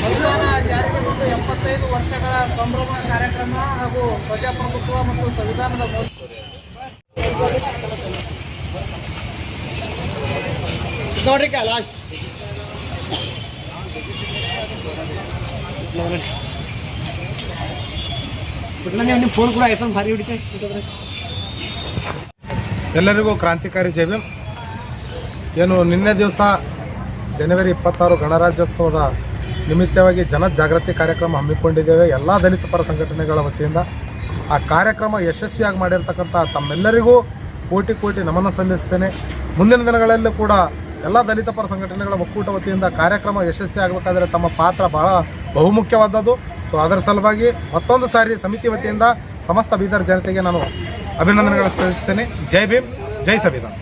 ಸಂವಿಧಾನ ಜಾರಿಗೆ ಬಂದು ಎಪ್ಪತ್ತೈದು ವರ್ಷಗಳ ಸಂಭ್ರಮ ಕಾರ್ಯಕ್ರಮ ಹಾಗೂ ಪ್ರಜಾಪ್ರಭುತ್ವ ಮತ್ತು ಸಂವಿಧಾನದ ನೋಡ್ರಿ ಲಾಸ್ಟ್ ಎಲ್ಲರಿಗೂ ಕ್ರಾಂತಿಕಾರಿ ಜೈ ಭೀಮ್. ಏನು ನಿನ್ನೆ ದಿವಸ ಜನವರಿ ಇಪ್ಪತ್ತಾರು ಗಣರಾಜ್ಯೋತ್ಸವದ ನಿಮಿತ್ತವಾಗಿ ಜನ ಜಾಗೃತಿ ಕಾರ್ಯಕ್ರಮ ಹಮ್ಮಿಕೊಂಡಿದ್ದೇವೆ. ಎಲ್ಲ ದಲಿತ ಪರ ಸಂಘಟನೆಗಳ ವತಿಯಿಂದ ಆ ಕಾರ್ಯಕ್ರಮ ಯಶಸ್ವಿಯಾಗಿ ಮಾಡಿರ್ತಕ್ಕಂಥ ತಮ್ಮೆಲ್ಲರಿಗೂ ಕೋಟಿ ಕೋಟಿ ನಮನ ಸಲ್ಲಿಸ್ತೇನೆ. ಮುಂದಿನ ದಿನಗಳಲ್ಲೂ ಕೂಡ ಎಲ್ಲ ದಲಿತ ಪರ ಸಂಘಟನೆಗಳ ಒಕ್ಕೂಟ ವತಿಯಿಂದ ಕಾರ್ಯಕ್ರಮ ಯಶಸ್ವಿ ಆಗಬೇಕಾದ್ರೆ ತಮ್ಮ ಪಾತ್ರ ಬಹಳ ಬಹುಮುಖ್ಯವಾದದ್ದು. ಸೊ ಅದರ ಸಲುವಾಗಿ ಮತ್ತೊಂದು ಸಾರಿ ಸಮಿತಿ ವತಿಯಿಂದ ಸಮಸ್ತ ಬೀದರ್ ಜನತೆಗೆ ನಾನು ಅಭಿನಂದನೆಗಳು ಸಲ್ಲಿಸ್ತೇನೆ. ಜೈ ಭೀಮ್, ಜೈ ಸಂವಿಧಾನ.